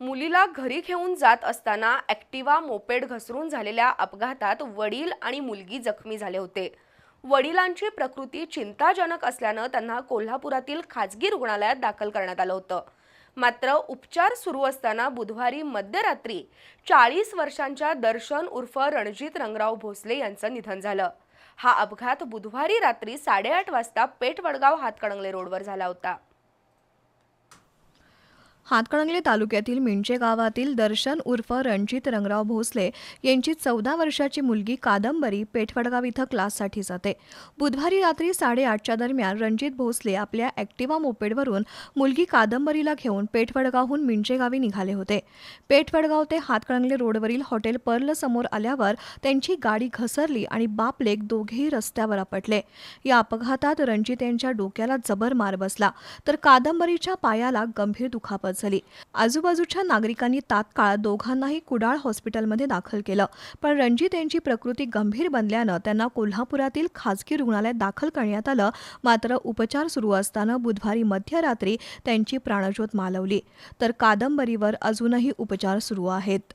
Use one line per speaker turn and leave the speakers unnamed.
मुलीला घरी घेऊन जात असताना ॲक्टिवा मोपेड घसरून झालेल्या अपघातात वडील आणि मुलगी जखमी झाले होते. वडिलांची प्रकृती चिंताजनक असल्यानं त्यांना कोल्हापुरातील खाजगी रुग्णालयात दाखल करण्यात आलं होतं. मात्र उपचार सुरू असताना बुधवारी मध्यरात्री चाळीस वर्षांच्या दर्शन उर्फ रणजित रंगराव भोसले यांचं निधन झालं. हा अपघात बुधवारी रात्री साडेआठ वाजता पेठवडगाव हातकणंगले रोडवर झाला होता.
हातकणंगले तालुक्यातील मिंचे गावातील दर्शन उर्फ रणजित रंगराव भोसले यांची चौदा वर्षाची मुलगी कादंबरी पेठवडगाव इथं क्लाससाठी जाते. बुधवारी रात्री साडेआठच्या दरम्यान रणजित भोसले आपल्या ॲक्टिवा मोपेडवरून मुलगी कादंबरीला घेऊन पेठवडगावहून मिंचे गावी निघाले होते. पेठवडगाव ते हातकणंगले रोडवरील हॉटेल पर्ल समोर आल्यावर त्यांची गाडी घसरली आणि बापलेक दोघेही रस्त्यावर आपटले. या अपघातात रणजित यांच्या डोक्याला जबर मार बसला. तर कादंबरीच्या पायाला गंभीर दुखापत झाली. आजूबाजूच्या नागरिकांनी तात्काळ दोघांनाही कुडाळ हॉस्पिटलमध्ये दाखल केलं. पण रणजित यांची प्रकृती गंभीर बनल्यानं त्यांना कोल्हापुरातील खासगी रुग्णालयात दाखल करण्यात आलं. मात्र उपचार सुरू असताना बुधवारी मध्यरात्री त्यांची प्राणज्योत मालवली. तर कादंबरीवर अजूनही उपचार सुरू आहेत.